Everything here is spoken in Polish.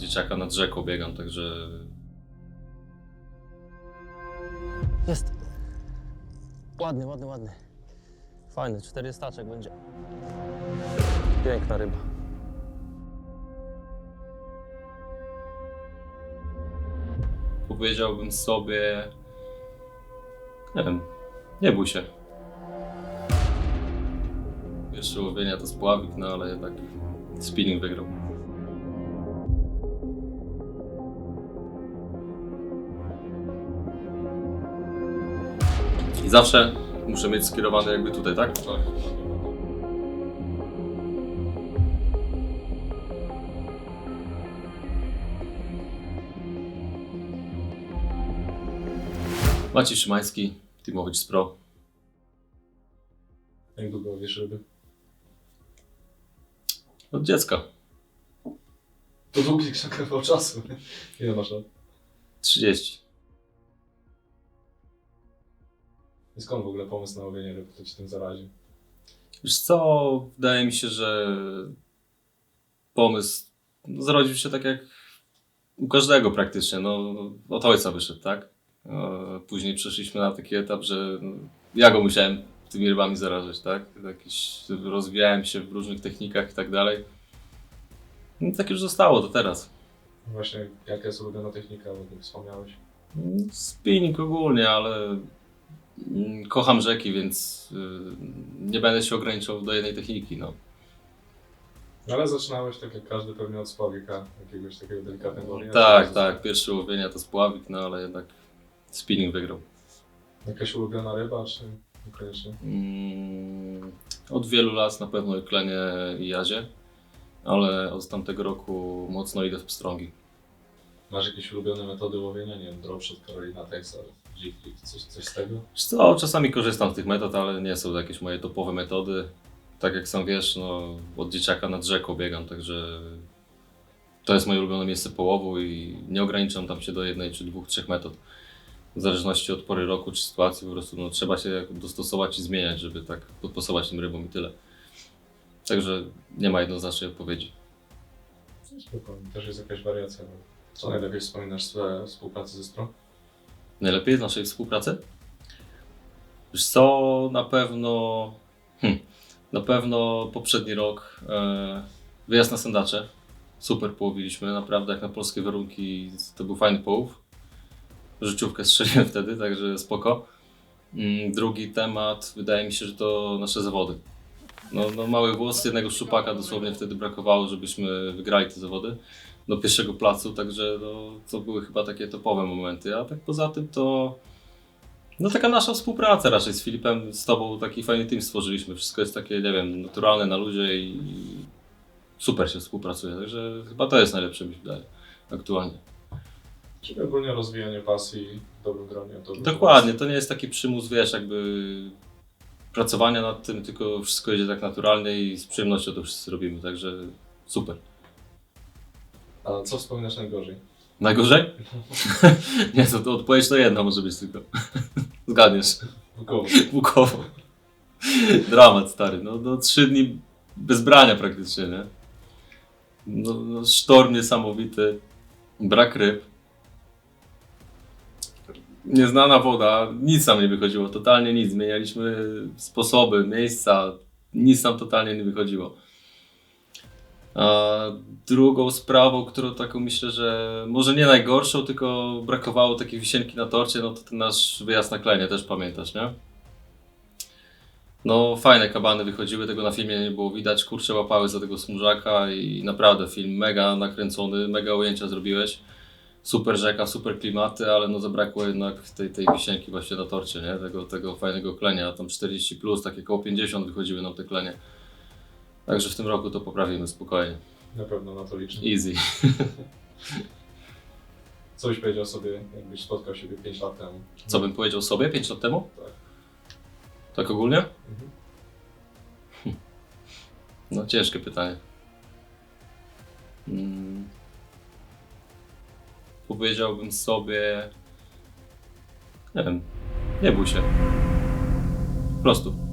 dzieciaka nad rzeką biegam, także Jest. Ładny, ładny, ładny. Fajny, 400 staczek będzie. Piękna ryba. powiedziałbym sobie, nie wiem, nie bój się. Pierwsze łowienia to spławik, no ale jednak spinning wygrał. I zawsze muszę mieć skierowane jakby tutaj, tak? Tak. Maciej Szymański, z Pro. Jak długo wiesz ryby? Od dziecka. To długi kawał czasu. Ile masz lat? 30. I skąd w ogóle pomysł na łowienie ryb, kto ci tym zarazi? Wiesz co, wydaje mi się, że pomysł zrodził się tak jak u każdego praktycznie. No, od ojca wyszedł, tak? Później przeszliśmy na taki etap, że ja go musiałem tymi rybami zarażać, tak? Jakiś, rozwijałem się w różnych technikach i tak dalej. No, tak już zostało do teraz. Właśnie, jaka jest ulubiona technika, o tym wspomniałeś? Spinning ogólnie, ale kocham rzeki, więc y, nie będę się ograniczał do jednej techniki. No. No ale zaczynałeś tak jak każdy pewnie od spławika, jakiegoś takiego delikatnego łowienia. Tak, tak. Pierwsze łowienia to spławik, no ale jednak spinning wygrał. Jakaś ulubiona ryba, czy niekoniecznie? Mm, Od wielu lat na pewno klenie i jazie, ale od tamtego roku mocno idę w pstrągi. Masz jakieś ulubione metody łowienia? Nie wiem, dropshot, Carolina Texas, coś, coś z tego? Co, czasami korzystam z tych metod, ale nie są to jakieś moje topowe metody. Tak jak sam wiesz, no, od dzieciaka nad rzeką biegam, także to jest moje ulubione miejsce połowu i nie ograniczam tam się do jednej czy dwóch, trzech metod. W zależności od pory roku czy sytuacji po prostu no, trzeba się dostosować i zmieniać, żeby tak podpasować tym rybom i tyle. Także nie ma jednoznacznej odpowiedzi. Spokojnie, też jest jakaś wariacja. Co najlepiej wspominasz z współpracy ze stron? Najlepiej z naszej współpracy? Wiesz co, na pewno... Hm, na pewno poprzedni rok e, wyjazd na Sandacze. Super połowiliśmy, naprawdę jak na polskie warunki to był fajny połów. Życiówkę strzeliłem wtedy, także spoko. Mm, Drugi temat, wydaje mi się, że to nasze zawody. No, no mały włos, jednego szczupaka dosłownie wtedy brakowało, żebyśmy wygrali te zawody do pierwszego placu, także no, to były chyba takie topowe momenty, a tak poza tym to no taka nasza współpraca raczej z Filipem, z Tobą taki fajny team stworzyliśmy, wszystko jest takie, nie wiem, naturalne na ludzie i i super się współpracuje, także chyba to jest najlepsze mi się wydaje aktualnie. Czyli ogólnie rozwijanie pasji w dobrym gronie. dobrym Dokładnie, to nie jest taki przymus, wiesz, jakby pracowania nad tym, tylko wszystko idzie tak naturalnie i z przyjemnością to wszyscy robimy, także super. A co wspominasz najgorzej? Najgorzej? nie, to, to odpowiedź to jedna może być tylko. Zgadniesz. Bukowo. Bukowo. Dramat stary. No, no trzy dni bez brania praktycznie, nie? No, no sztorm niesamowity, brak ryb. Nieznana woda, nic nam nie wychodziło, totalnie nic. Zmienialiśmy sposoby, miejsca, nic nam totalnie nie wychodziło. A drugą sprawą, którą taką myślę, że może nie najgorszą, tylko brakowało takiej wisienki na torcie, no to ten nasz wyjazd na Klenie, też pamiętasz, nie? No fajne kabany wychodziły, tego na filmie nie było widać, kurcze łapały za tego smużaka i naprawdę film mega nakręcony, mega ujęcia zrobiłeś. Super rzeka, super klimaty, ale no zabrakło jednak tej, tej wisienki właśnie na torcie, nie? Tego, tego fajnego klenia, tam 40 plus, takie koło 50 wychodziły nam te klenie. Także w tym roku to poprawimy spokojnie. Na pewno na to liczę. Easy. Co byś powiedział sobie, jakbyś spotkał siebie 5 lat temu? Co bym powiedział sobie 5 lat temu? Tak. Tak ogólnie? Mhm. No ciężkie pytanie. Powiedziałbym sobie. Nie wiem. Nie bój się. Po prostu.